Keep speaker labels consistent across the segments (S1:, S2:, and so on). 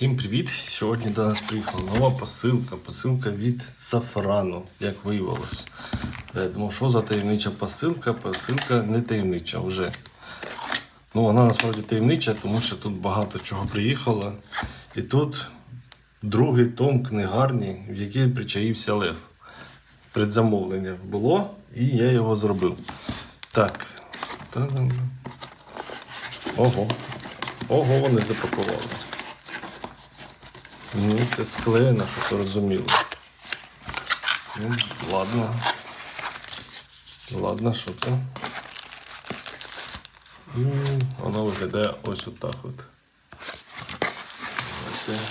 S1: Всім привіт! Сьогодні до нас приїхала нова посилка. Посилка від Сафрану, як виявилось. Я думав, що за таємнича посилка? Посилка не таємнича вже. Ну, вона насправді таємнича, тому що тут багато чого приїхало. І тут другий том книгарні, в який причаївся Лев. Предзамовлення було, і я його зробив. Так. Ого. Ого, вони запакували. Ну, це склеєно, щоб ви розуміли. Ну, ладно. Ладно, що це? Воно виглядає ось отак от. Давайте.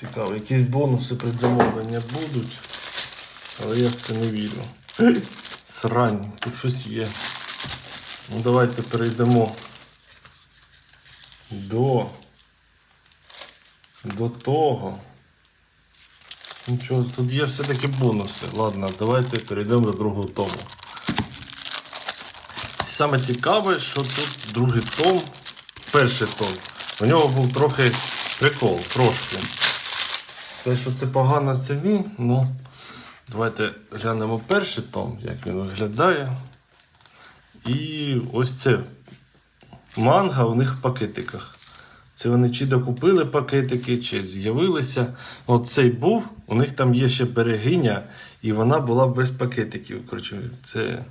S1: Цікаво, якісь бонуси предзамовлення будуть, але я в це не вірю. Срань, тут щось є. Ну, давайте перейдемо до до того. Нічого, тут є все-таки бонуси. Ладно, давайте перейдемо до другого тому. Саме цікаве, що тут другий том, перший том. У нього був трохи прикол, трошки. Те, що це погано це ні, ну давайте глянемо перший том, як він виглядає. І ось це манга у них в пакетиках. Це вони чи докупили пакетики, чи з'явилися. От цей був, у них там є ще берегиня, і вона була без пакетиків. Коротше, це,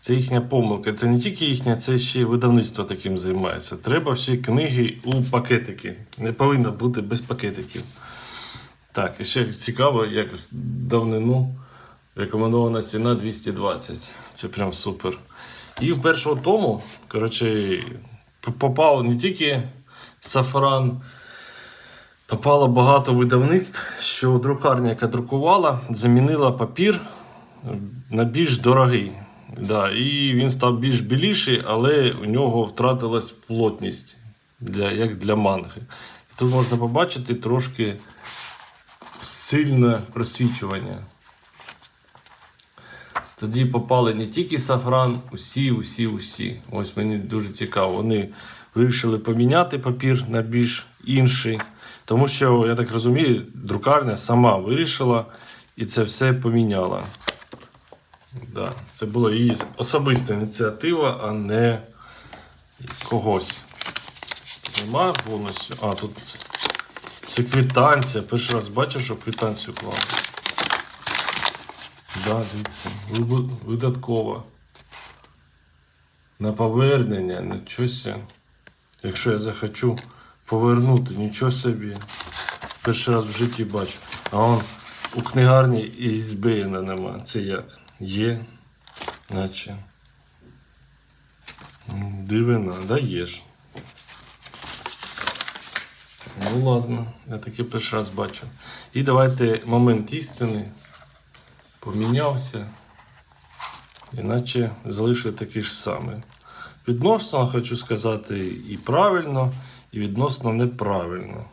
S1: це їхня помилка. Це не тільки їхня, це ще й видавництво таким займається. Треба всі книги у пакетики. Не повинно бути без пакетиків. Так, і ще цікаво, як давнину рекомендована ціна 220. Це прям супер. І в першого тому, коротше, попав не тільки Сафран, попало багато видавництв, що друкарня, яка друкувала, замінила папір на більш дорогий. Да, і він став більш біліший, але у нього втратилась плотність, для, як для манги. Тут можна побачити трошки сильне просвічування. Тоді попали не тільки сафран, усі, усі, усі. Ось мені дуже цікаво. Вони вирішили поміняти папір на більш інший. Тому що, я так розумію, друкарня сама вирішила і це все поміняла. Да, це була її особиста ініціатива, а не когось. Нема бонусів. А, тут це квитанція. Перший раз бачив, що квитанцію клали. Да, дивіться, ви- видаткова. На повернення, нічого. Якщо я захочу повернути, нічого собі. Перший раз в житті бачу. А он у книгарні і збиєна нема. Це як? Є, наче. Дивина, да є ж. Ну ладно, я таки перший раз бачу. І давайте момент істини помінявся, іначе залишив такий ж самий. Відносно, хочу сказати, і правильно, і відносно неправильно.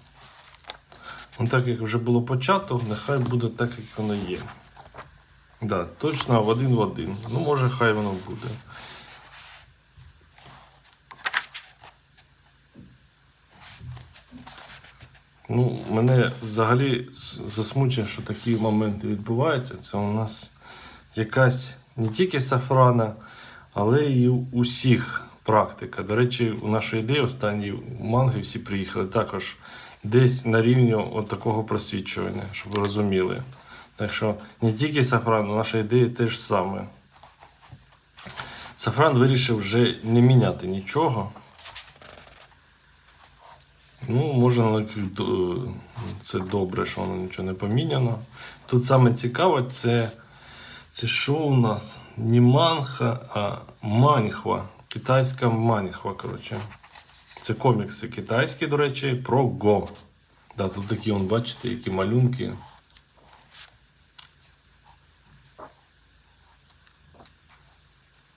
S1: Ну, так як вже було почато, нехай буде так, як воно є. Да, точно в один в один. Ну, може, хай воно буде. Ну, мене взагалі засмучує, що такі моменти відбуваються. Це у нас якась не тільки сафрана, але й у усіх практика. До речі, у нашої ідеї останні манги всі приїхали також десь на рівні от такого просвічування, щоб ви розуміли. Так що не тільки сафран, у нашої ідеї теж саме. Сафран вирішив вже не міняти нічого. Ну, Можна це добре, що воно нічого не поміняно. Тут саме цікаве, це, це що у нас? Не манха, а маньхва. Китайська маньхва, коротше. Це комікси китайські, до речі, про Го. Да, тут такі, он, бачите, які малюнки.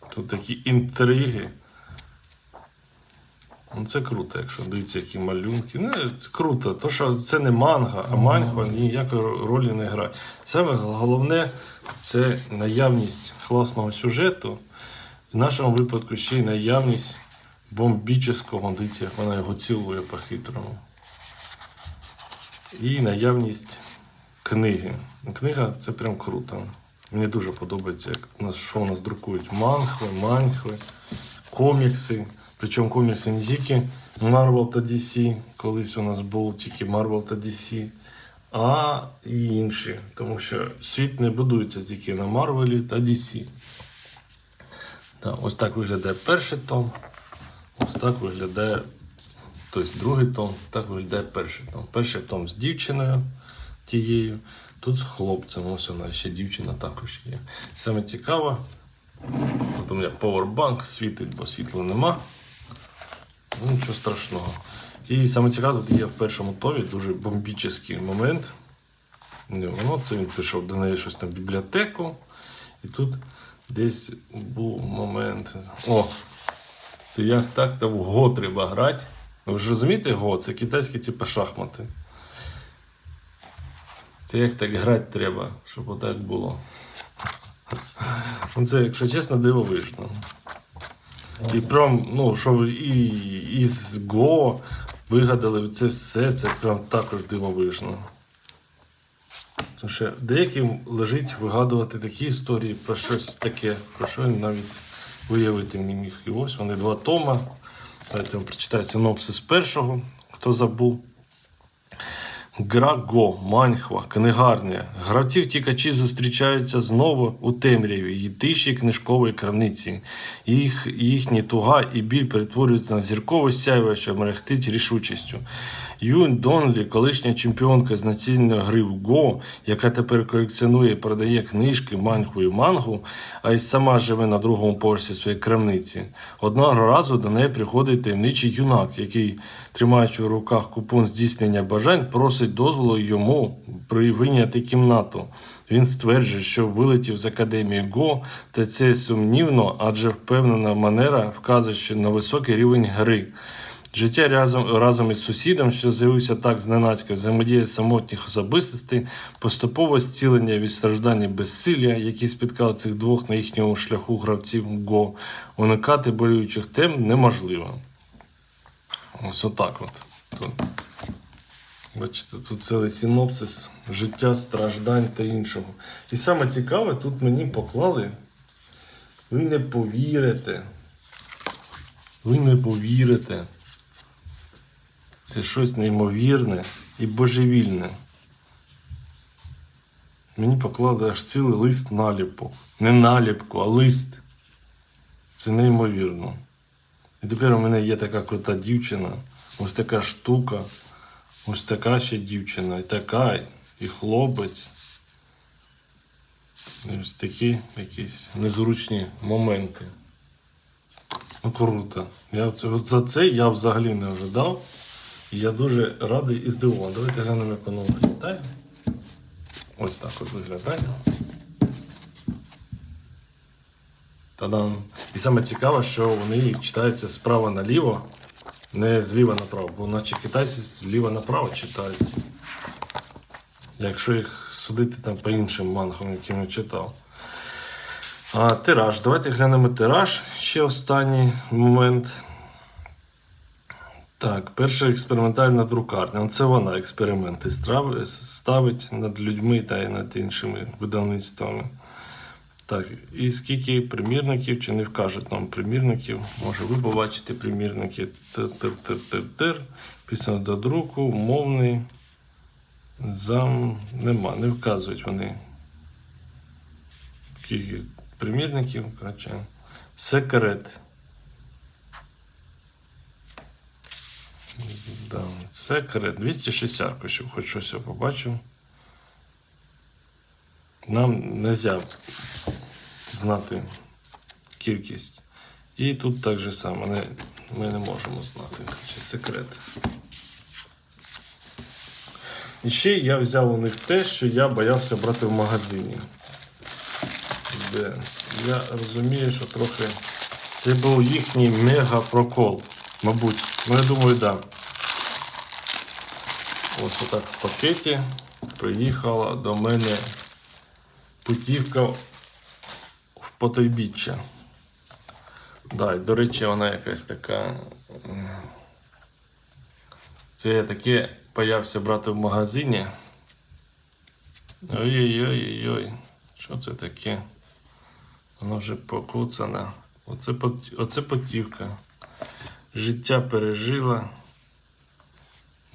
S1: Тут такі інтриги. Ну, це круто, якщо дивіться, які малюнки. Ну, це круто. То, що це не манга, а маньга ніякої ролі не грає. Саме головне це наявність класного сюжету. В нашому випадку ще й наявність бомбічного. Дивіться, як вона його цілує по-хитрому. і наявність книги. Книга це прям круто. Мені дуже подобається, як у нас, що у нас друкують манхви, манхви, комікси. Причому комікси не тільки Marvel та DC, колись у нас був тільки Marvel та DC, а і інші. Тому що світ не будується тільки на Марвелі та DC. Да, ось так виглядає перший том. Ось так виглядає тобто другий том, так виглядає перший том. Перший том з дівчиною тією, тут з хлопцем. Ось вона ще дівчина також є. Саме цікаве, тут у мене повербанк світить, бо світла нема. Ну, нічого страшного. І саме цікаве, тут є в першому томі дуже бомбічний момент. Ну, Воно це він пішов до неї щось на бібліотеку. І тут десь був момент. О! Це як так там го треба грати. Ви ж розумієте го? Це китайські типу шахмати. Це як так грати треба, щоб отак було. Ну, Це, якщо чесно, дивовижно. І прям, ну, що і, і з Го вигадали це все, це прям також дивовижно. Тому що деяким лежить вигадувати такі історії про щось таке, про що він навіть виявити не міг. І ось вони два тома. Давайте я вам прочитаю синопсис першого, хто забув. Гра Го, Маньхва, книгарня. Гравці втікачі зустрічаються знову у темряві і тиші книжкової крамниці. Їх, їхні туга і біль перетворюються на зіркове сяйво, що мерехтить рішучістю. Юн Донлі, колишня чемпіонка з національної гри в Го, яка тепер колекціонує і продає книжки маньху і мангу, а й сама живе на другому поверсі своєї крамниці. Одного разу до неї приходить таємничий юнак, який, тримаючи в руках купон здійснення бажань, просить дозволу йому прийняти кімнату. Він стверджує, що вилетів з академії ГО, та це сумнівно, адже впевнена манера вказує, що на високий рівень гри. Життя разом, разом із сусідом, що з'явився так зненацька, взаємодія самотніх особистостей, поступове зцілення від страждань і безсилля, які спіткали цих двох на їхньому шляху гравців ГО, уникати болюючих тем неможливо. Ось отак от. Тут. Бачите, тут цілий синопсис життя, страждань та іншого. І саме цікаве, тут мені поклали. Ви не повірите. Ви не повірите. Це щось неймовірне і божевільне. Мені поклали аж цілий лист наліпок. Не наліпку, а лист. Це неймовірно. І тепер у мене є така крута дівчина, ось така штука, ось така ще дівчина, і така, і хлопець. І ось такі якісь незручні моменти. Ну, круто. Я, за це я взагалі не ожидав. Я дуже радий і здивований. Давайте глянемо, як воно виглядає. Ось так от виглядає. Та-дам. І саме цікаве, що вони читаються справа наліво, не зліва направо, бо наче китайці зліва направо читають. Якщо їх судити там по іншим мангам, яким я читав. А, тираж. Давайте глянемо тираж. Ще останній момент. Так, перша експериментальна друкарня. Це вона експерименти ставить над людьми та й над іншими видавництвами. Так, і скільки примірників, чи не вкажуть нам примірників? Може, ви побачите примірники тир-тир-тир-тир-тир. Після до друку, умовний. Зам нема, не вказують вони. Кількість примірників, коротше. Секрет. Да, секрет. 260 аркушів, хоч щось я побачив. Нам не можна знати кількість. І тут так же само не, ми не можемо знати. Чи секрет. І ще я взяв у них те, що я боявся брати в магазині. Де я розумію, що трохи це був їхній мега-прокол. Мабуть. Ну я думаю, так. Да. Ось отак в пакеті приїхала до мене путівка в потойбіччя. Да, до речі, вона якась така. Це я таке боявся брати в магазині. Ой-ой-ой-ой. Що це таке? Воно вже покуцане. Оце, оце потівка. Життя пережила.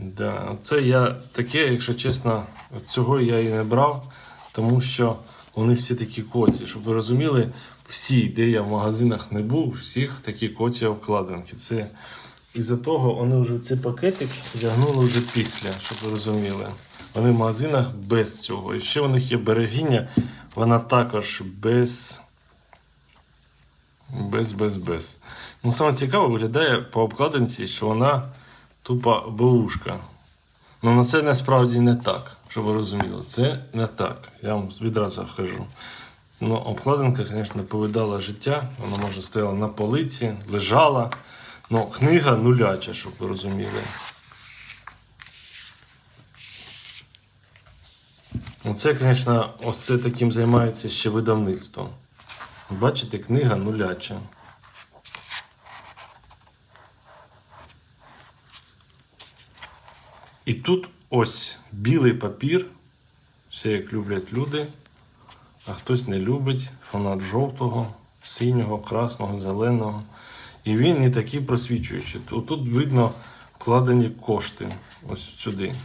S1: Да, це я таке, якщо чесно, цього я і не брав, тому що вони всі такі коці. Щоб ви розуміли, всі, де я в магазинах не був, всіх такі коці обкладинки. Це із-за того вони вже цей пакетик вдягнули вже після, щоб ви розуміли. Вони в магазинах без цього. І ще у них є берегиня, вона також без. Без, без, без. Ну, саме цікаво виглядає по обкладинці, що вона тупа бушка. Ну, на це насправді не так, щоб ви розуміли. Це не так. Я вам відразу кажу. Ну, обкладинка, звісно, повидала життя. Вона може стояла на полиці, лежала. Ну, книга нуляча, щоб ви розуміли. Оце, звісно, ось це таким займається ще видавництво. Бачите, книга нуляча. І тут ось білий папір, все як люблять люди, а хтось не любить фанат жовтого, синього, красного, зеленого. І він не такий просвічуючий. Тут видно вкладені кошти ось сюди.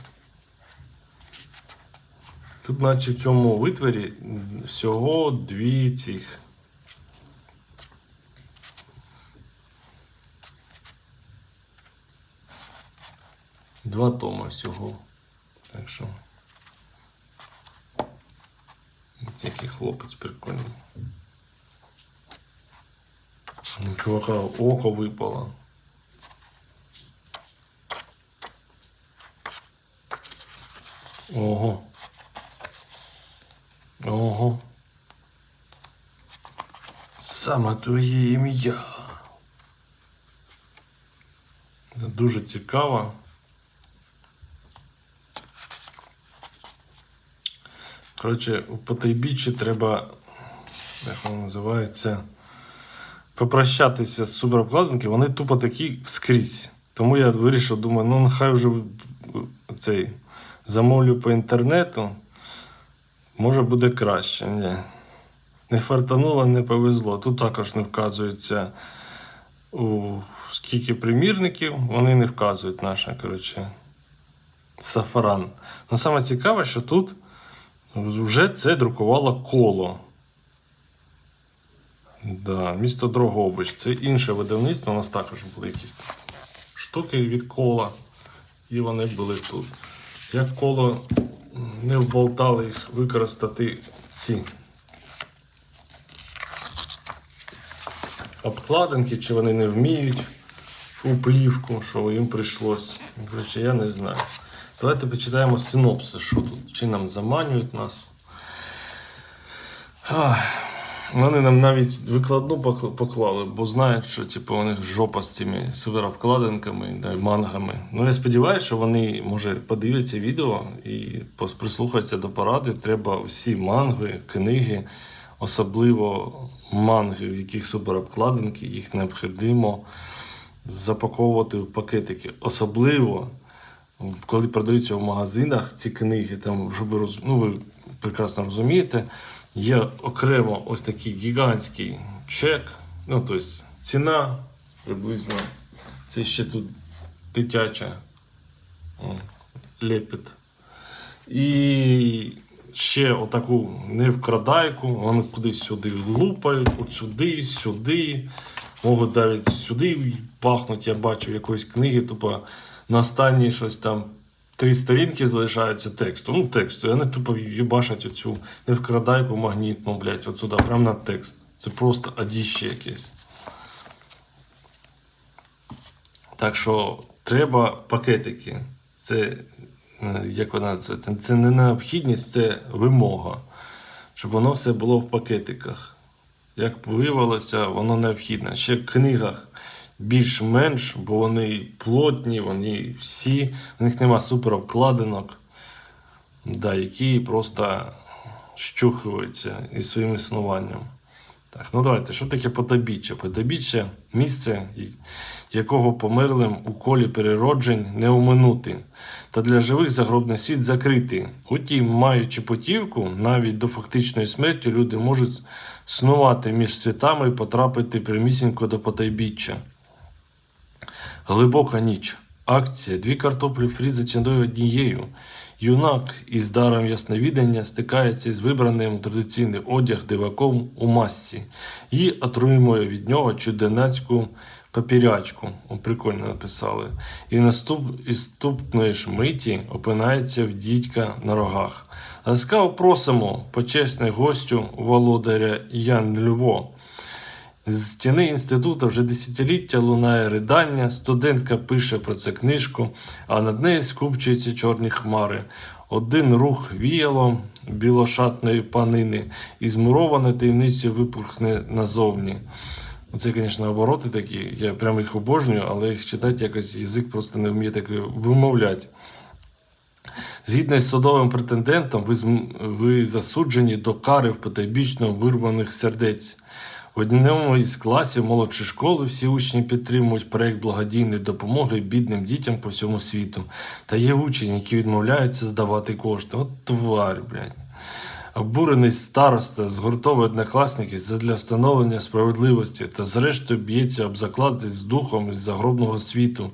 S1: Тут, наче в цьому витворі всього дві цих. Два тома всього. Так що. Ось який хлопець прикольний. У чувака око випало. Ого. Ого. Саме твоє ім'я. Дуже цікаво. Коротше, у потайбіччі треба, як воно називається, попрощатися з суперобкладинки, вони тупо такі скрізь. Тому я вирішив, думаю, ну нехай вже цей замовлю по інтернету. Може буде краще. Ні. Не фартануло, не повезло. Тут також не вказується у скільки примірників, вони не вказують наше, коротше, сафаран. Ну саме цікаве, що тут вже це друкувало коло. Да, місто Дрогобич. Це інше видавництво. У нас також були якісь штуки від кола. І вони були тут. Як коло не вболтали їх використати ці обкладинки, чи вони не вміють у плівку, що їм прийшлось. Я не знаю. Давайте почитаємо синопсис, що тут, чи нам заманюють нас. Вони нам навіть викладну поклали, бо знають, що типу, у них жопа з цими суперовкладинками, да, мангами. Ну я сподіваюся, що вони може подивляться відео і прислухаються до поради. Треба всі манги, книги, особливо манги, в яких суперобкладинки, їх необхідно запаковувати в пакетики. Особливо коли продаються в магазинах ці книги, там, щоб ви роз... ну, ви прекрасно розумієте, є окремо ось такий гігантський чек, ну, тобто ціна приблизно. Це ще тут дитяча о, лепет. І ще отаку невкрадайку, вони кудись сюди лупають, от сюди, сюди. Можуть навіть сюди пахнуть, я бачу якоїсь книги, тупо на останній щось там три сторінки залишається тексту. Ну, тексту. Я не тупо їбашать оцю невкрадайку магнітну, блядь, от сюди, прямо на текст. Це просто адіще якесь. Так що треба пакетики. Це е, як вона це, це не необхідність, це вимога. Щоб воно все було в пакетиках. Як виявилося, воно необхідне. Ще в книгах більш-менш, бо вони плотні, вони всі, в них нема суперобкладинок, да, які просто щухуються із своїм існуванням. Так, ну давайте, що таке потабіччя? Потабіччя місце, якого померлим у колі перероджень не оминути, та для живих загробний світ закритий. Утім, маючи потівку, навіть до фактичної смерті люди можуть снувати між світами і потрапити прямісінько до потайбіччя. Глибока ніч. Акція. Дві картоплі фрі за ціною однією. Юнак із даром ясновідення стикається із вибраним традиційний одяг диваком у масці і отримує від нього чуденацьку папірячку. О, прикольно написали. І наступ, іступної ж миті опинається в дідька на рогах. Ласкаво просимо почесний гостю володаря Ян Льво. З стіни інституту вже десятиліття лунає ридання, студентка пише про це книжку, а над нею скупчуються чорні хмари. Один рух віяло білошатної панини, і змуроване таємницю випухне назовні. Це, звісно, обороти такі, я прямо їх обожнюю, але їх читати якось язик просто не вміє так вимовляти. Згідно з судовим претендентом, ви, ви засуджені до кари в потайбічно вирваних сердець. В одному із класів молодшої школи всі учні підтримують проєкт благодійної допомоги бідним дітям по всьому світу. Та є учні, які відмовляються здавати кошти. От тварь, блядь. Обурений староста згуртовує однокласників задля встановлення справедливості та зрештою б'ється об заклад з духом із загробного світу.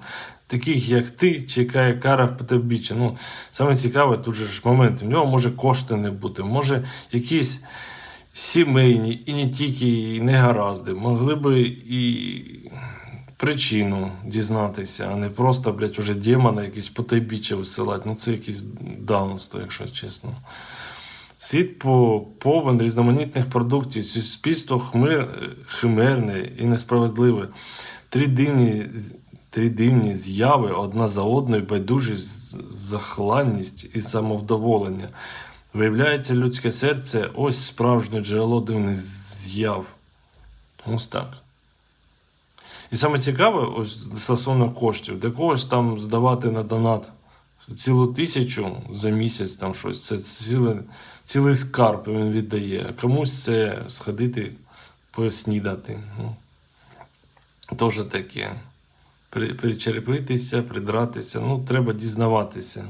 S1: Таких як ти чекає кара в потебіччя. Ну, саме цікаве тут же ж момент. У нього може кошти не бути, може якісь сімейні і не тільки і негаразди. Могли би і причину дізнатися, а не просто, блядь, уже демона якісь потайбіччя висилати. Ну це якесь даунство, якщо чесно. Світ по повен різноманітних продуктів, суспільство хмир, химерне і несправедливе. Три дивні, три дивні зяви одна за одною, байдужість, захланність і самовдоволення. Виявляється, людське серце ось справжнє джерело дивних з'яв. Ось так. І саме цікаве, ось стосовно коштів, для когось там здавати на донат цілу тисячу за місяць, там щось, це ціле, цілий скарб він віддає. А комусь це сходити поснідати. Ну, теж таке. При, причерепитися, придратися. Ну, треба дізнаватися,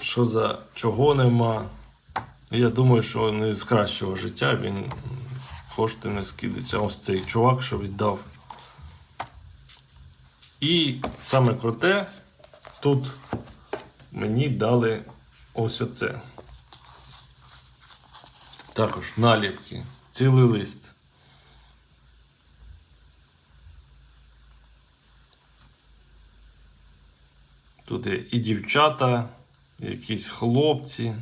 S1: що за чого нема. Я думаю, що не з кращого життя він кошти не скидиться. Ось цей чувак, що віддав. І саме круте, тут мені дали ось оце. Також наліпки, цілий лист. Тут є і дівчата, якісь хлопці.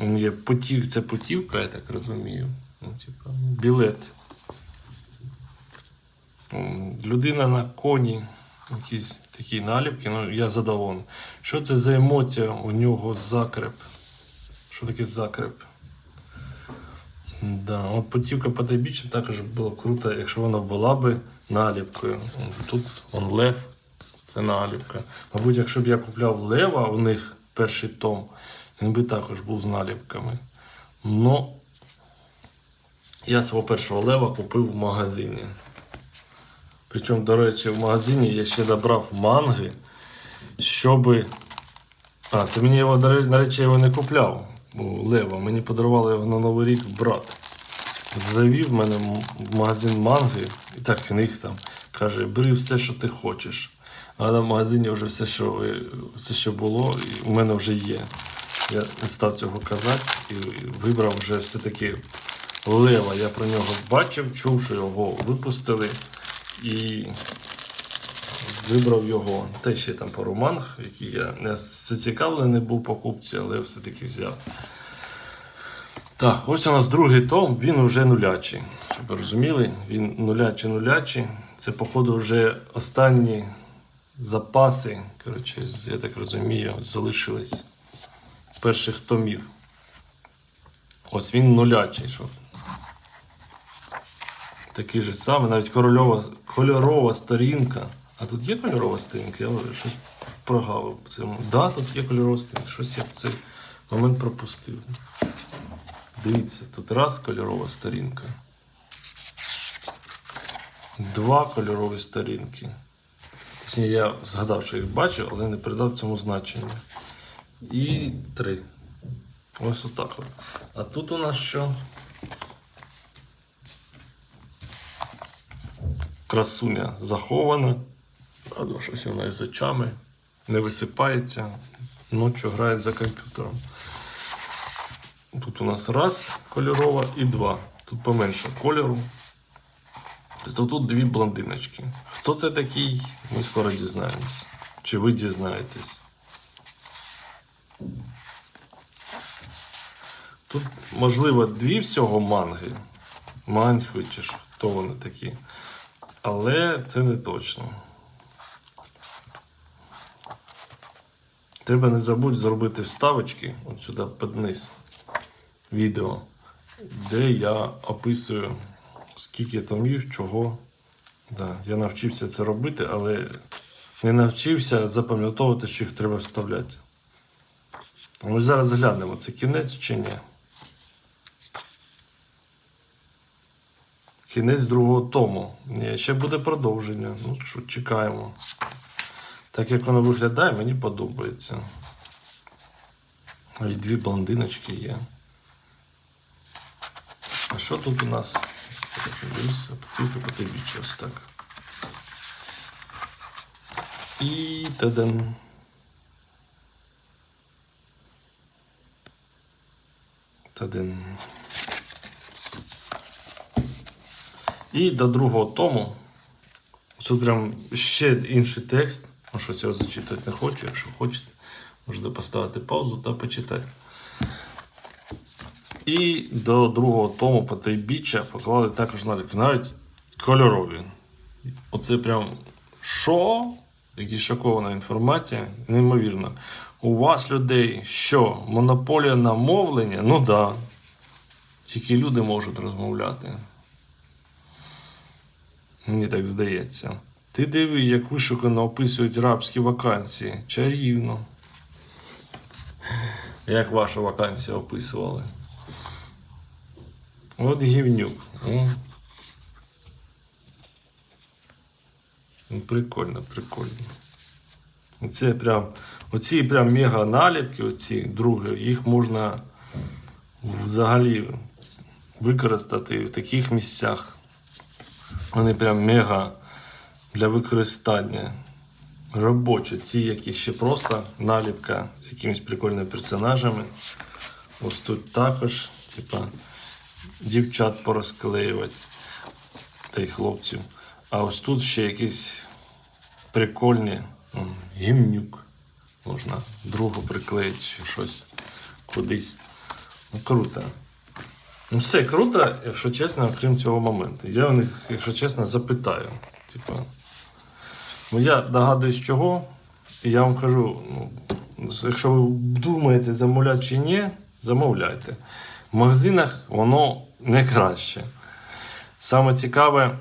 S1: Є потів, це потівка, я так розумію. Ну, типа, білет. Людина на коні, якісь такі наліпки, ну я задоволений. Що це за емоція у нього закреп? Що таке закреп? Да, от потівка потайбіччя також було круто, якщо вона була би наліпкою. Тут он лев, це наліпка. Мабуть, якщо б я купляв лева у них перший том, він би також був з наліпками. Ну, я свого першого лева купив в магазині. Причому, до речі, в магазині я ще добрав манги, щоби. А, це мені його, до речі, я його не купляв Лева. Мені подарували його на Новий рік брат. Завів мене в магазин манги, і так книг там. Каже, бери все, що ти хочеш. А на магазині вже все, що, все, що було, у мене вже є. Я не став цього казати і вибрав вже все-таки Лева. Я про нього бачив, чув, що його випустили. І вибрав його. Та ще там пару манг, які я не зацікавлений був покупці, але все-таки взяв. Так, ось у нас другий том, він вже нулячий. Щоб ви розуміли, він нулячий нулячий. Це, походу, вже останні запаси, коротше, я так розумію, залишились перших томів. Ось він нулячий. Що такий же самий, навіть кольорова, кольорова сторінка. А тут є кольорова сторінка? Я вже щось прогавив. цьому. Да, тут є кольорова сторінка. Щось я в цей момент пропустив. Дивіться, тут раз кольорова сторінка. Два кольорові сторінки. Я згадав, що їх бачив, але не придав цьому значення. І три. Ось отак. От. А тут у нас що? Красуня захована. Правда, щось вона із очами. Не висипається. Ночі грає за комп'ютером. Тут у нас раз кольорова і два. Тут поменше кольору. Тут дві блондиночки. Хто це такий, ми скоро дізнаємось. Чи ви дізнаєтесь? Тут, можливо, дві всього манги. Манхви чи ж хто вони такі. Але це не точно. Треба не забудь зробити вставочки от сюди під низ відео, де я описую, скільки томів, чого. Да, я навчився це робити, але не навчився запам'ятовувати, що їх треба вставляти. Ми зараз глянемо, це кінець чи ні. Кінець другого тому. Ні, ще буде продовження. Ну що, чекаємо. Так як воно виглядає, мені подобається. І дві блондиночки є. А що тут у нас? Дивіться, тільки по тобі ось так. І тадам. Тадам. І до другого тому. Тут прям ще інший текст. Ну що цього зачитати не хочу, якщо хочете, можете поставити паузу та почитати. І до другого тому по біччя поклали також наліпки, навіть кольорові. Оце прям що? Які шокована інформація, неймовірно. У вас людей що? Монополія на мовлення? Ну да. Тільки люди можуть розмовляти. Мені так здається. Ти диви, як вишукано описують рабські вакансії. Чарівно. Як вашу вакансію описували? От гівнюк. О. Ну, прикольно, прикольно. Це прям, оці прям мега наліпки, оці другі, їх можна взагалі використати в таких місцях. Вони прям мега для використання. Робочі, ці які ще просто наліпка з якимись прикольними персонажами. Ось тут також, типа, дівчат порозклеювати та й хлопців. А ось тут ще якісь прикольні гімнюк. Можна другу приклеїти чи щось кудись. Ну, круто. Ну, все круто, якщо чесно, крім цього моменту. Я у них, якщо чесно, запитаю. Типа, ну я догадуюсь чого, і я вам кажу, ну, якщо ви думаєте замовляти чи ні, замовляйте. В магазинах воно не краще. Саме цікаве,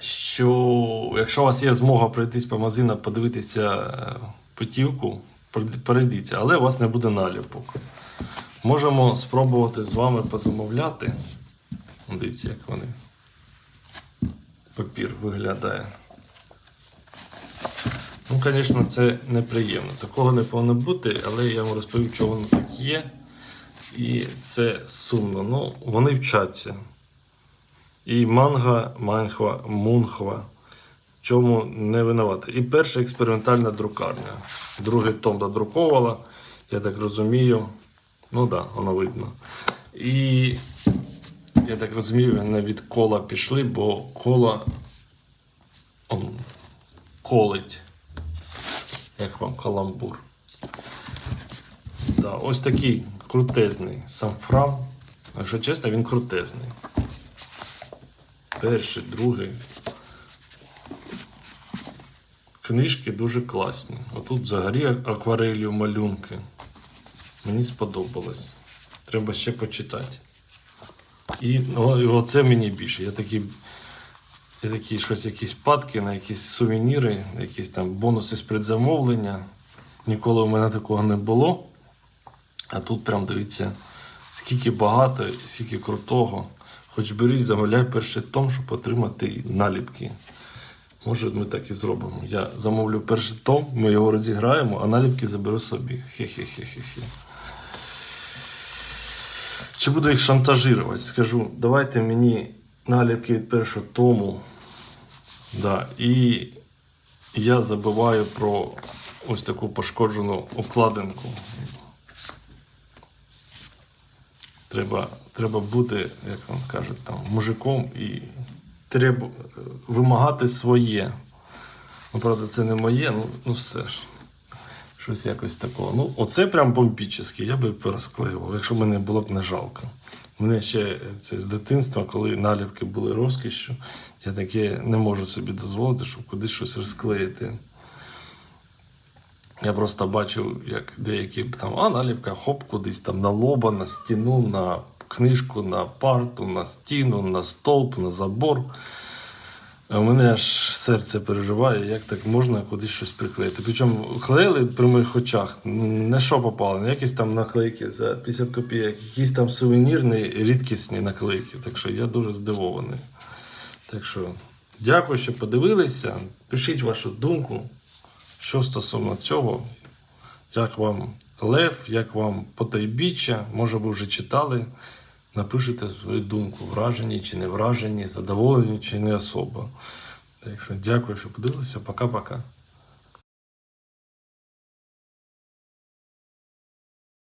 S1: що якщо у вас є змога пройтись по магазинах, подивитися е, путівку, перейдіться, але у вас не буде наліпок. Можемо спробувати з вами позамовляти. Дивіться, як вони. Папір виглядає. Ну, звісно, це неприємно. Такого не повинно бути, але я вам розповів, що воно так є. І це сумно. Ну, вони вчаться. І манга, манхва, мунхва. Чому не винувати. І перша експериментальна друкарня. Другий том додруковувала, я так розумію. Ну так, да, воно видно. І я так розумію, вони від кола пішли, бо кола он, колить. Як вам каламбур. Да, ось такий крутезний самфрам. Якщо чесно, він крутезний. Перший, другий. Книжки дуже класні. Отут взагалі акварелью малюнки. Мені сподобалось. Треба ще почитати. І, ну, оце мені більше. Я такі, я такі щось, якісь падки на якісь сувеніри, якісь там бонуси з предзамовлення. Ніколи у мене такого не було. А тут прям дивіться скільки багато, скільки крутого. Хоч беріть, замовляй перший том, щоб отримати наліпки. Може, ми так і зробимо. Я замовлю перший том, ми його розіграємо, а наліпки заберу собі. Хе-хе-хе-хе-хе. Чи буду їх шантажувати? Скажу, давайте мені наліпки від першого тому. Да, і я забуваю про ось таку пошкоджену обкладинку. Треба, треба бути, як вам кажуть, там, мужиком і треба е, вимагати своє. Ну, правда, це не моє, ну, ну все ж. Щось якось такого. Ну, оце прям бомбічне, я би порозклеював, якщо мене було б не жалко. Мене ще е, це з дитинства, коли наліпки були розкішшю, я таке не можу собі дозволити, щоб кудись щось розклеїти. Я просто бачив, як деякі там, а наліпка, хоп, кудись там на лоба, на стіну, на книжку, на парту, на стіну, на стовп, на забор. У мене аж серце переживає, як так можна кудись щось приклеїти. Причому клеїли при моїх очах, ну, не що попало, не якісь там наклейки за 50 копійок, якісь там сувенірні, рідкісні наклейки. Так що я дуже здивований. Так що дякую, що подивилися. Пишіть вашу думку, що стосовно цього. Як вам Лев, як вам потайбіччя, може ви вже читали. Напишите свою думку, вражені чи не вражені, задоволені чи не особо. Так що дякую, що подивилися. Пока-пока.